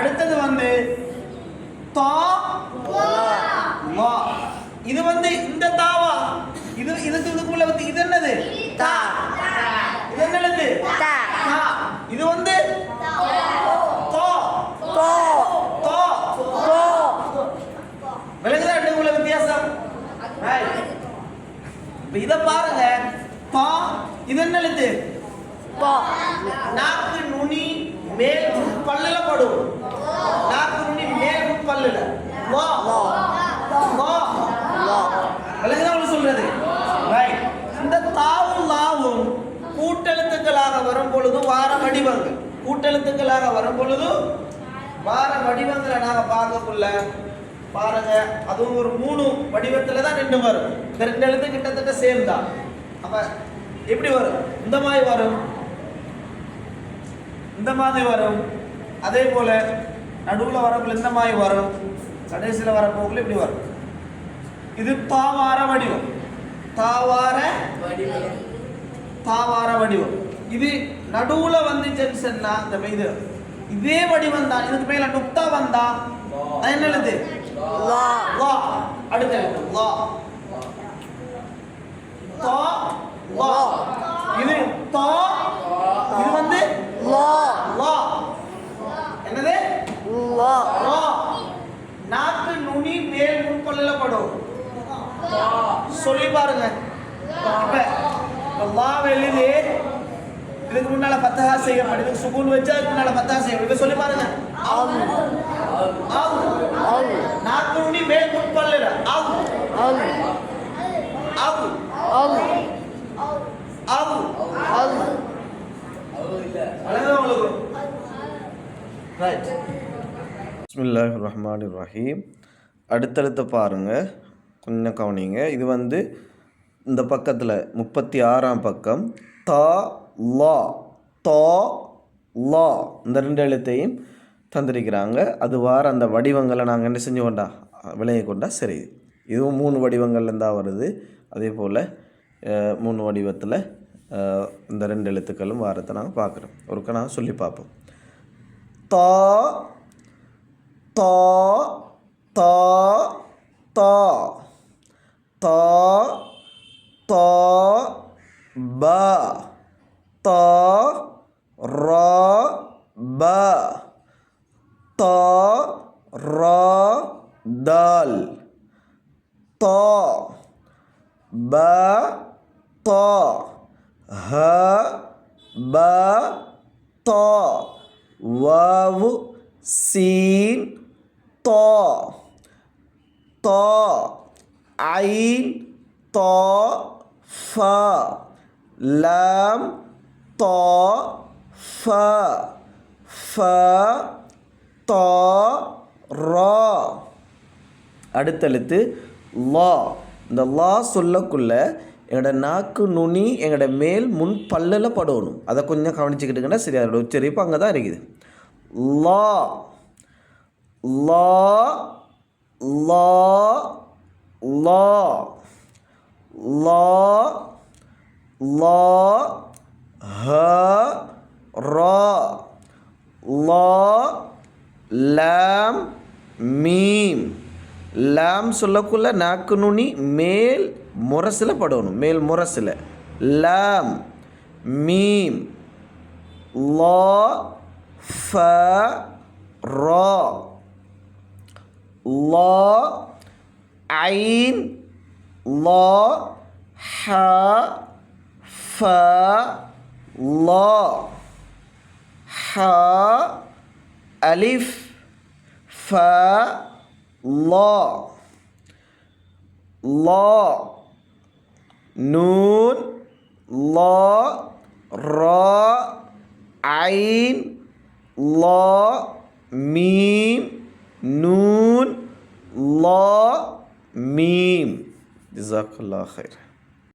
அடுத்தது வந்து தா இது வந்து இந்த தாவா. இது இதுக்கு இதுக்குள்ள வந்து இது என்னது? தா. இது என்னது? தா. இது வந்து தா. தோ. தா. தோ. விலங்குதா ரெண்டுக்குள்ள வித்தியாசம். இப்ப இத பாருங்க. பா இது என்ன எழுத்து நாக்கு நுனி மேல் முன் பல்லுல படும். நாக்கு நுனி மேல் பல்லுல. வா. வா. வா. விலங்குதா உங்களுக்கு சொல்றது. ரைட் இந்த தாவும் லாவும் கூட்டெழுத்துக்களாக வரும் பொழுது வார வடிவங்கள். கூட்டெழுத்துக்களாக வரும் பொழுது வார வடிவங்களை நாங்க பார்க்கக்குள்ள பாருங்க அதுவும் ஒரு மூணு வடிவத்துல தான் ரெண்டு வரும். இந்த ரெண்டு எழுத்து கிட்டத்தட்ட சேம் தான். அப்ப எப்படி வரும்? இந்த மாதிரி வரும். இந்த மாதிரி வரும். அதே போல நடுவுல வரக்குள்ள இந்த மாதிரி வரும் கடைசியில வரப்போக்குள்ள இப்படி வரும். இது தாவார வடிவம். தாவார தாவார வடிவம். இது நடுவுல வந்துச்சுன்னு சொன்னா இந்த இது இதே வடிவம் தான். இதுக்கு மேல நுக்தா வந்தா என்ன எழுது? லா. அடுத்த எழுத்து லா தா லா இது தா இது வந்து லோ லா என்னது லோ ரா நாக்கு நுனி மேல் முன்பல்ல படும் சொல்லி பாருங்க. வெளியிலே இதுக்கு முன்னால பத்தகா செய்யப்படும். இதுக்கு சுகூன் வச்சா இதுக்கு முன்னால பத்தகா செய்யப்படும். இப்ப சொல்லி பாருங்க. அல் ஆவ் அல் நாக்கு நுனி மேல் முன்பல்ல ஆவ் ஆவ் அல் ஆவ் அல் அழகா உங்களுக்கு. ரைட் பிஸ்மில்லாஹ் ரஹ்மான் ரஹீம் அடுத்தடுத்து பாருங்கள் கொஞ்சம் கவனிங்க. இது வந்து இந்த பக்கத்தில் முப்பத்தி ஆறாம் பக்கம். தா லா தா லா. இந்த ரெண்டு எழுத்தையும் தந்திருக்கிறாங்க. அது வார அந்த வடிவங்களை நாங்கள் என்ன செஞ்சு கொண்டா? விளைய கொண்டா? சரி. இதுவும் மூணு வடிவங்கள்லேருந்து தான் வருது. அதே போல் மூணு வடிவத்தில் இந்த ரெண்டு எழுத்துக்களும் வாரத்தை நாங்கள் பார்க்குறோம் ஒருக்க நாங்கள் சொல்லி பார்ப்போம் தா த த த. to to ba to ro ba to ro dal to ba to ha ba to waw sin to to ain ta ஃப லம் ta ஃப ஃப ta ra அடுத்தழுத்து லா இந்த லா சொல்லக்குள்ள எங்களோட நாக்கு நுனி எங்களோட மேல் முன் பல்லில் படணும். அதை கொஞ்சம் கவனிச்சுக்கிட்டுங்கன்னா சரி அதோட உச்சரிப்பு அங்கே தான் இருக்குது. லா லா லா லா லா லா ஹ ரா லா லாம் மீம். லாம் சொல்லக்குள்ள நாக்கு நுனி மேல் முரசில் படணும். மேல் முரசில். லாம் மீம். லா ஃப ரா. லா ஐன் லா ஹ ஃப லா ஹ அலிஃப் ஃப லா லா நூன் லா ரா ஐன் லா மீம் நூன் லா மீம் ஜிசாக்கல்லா ஹைர்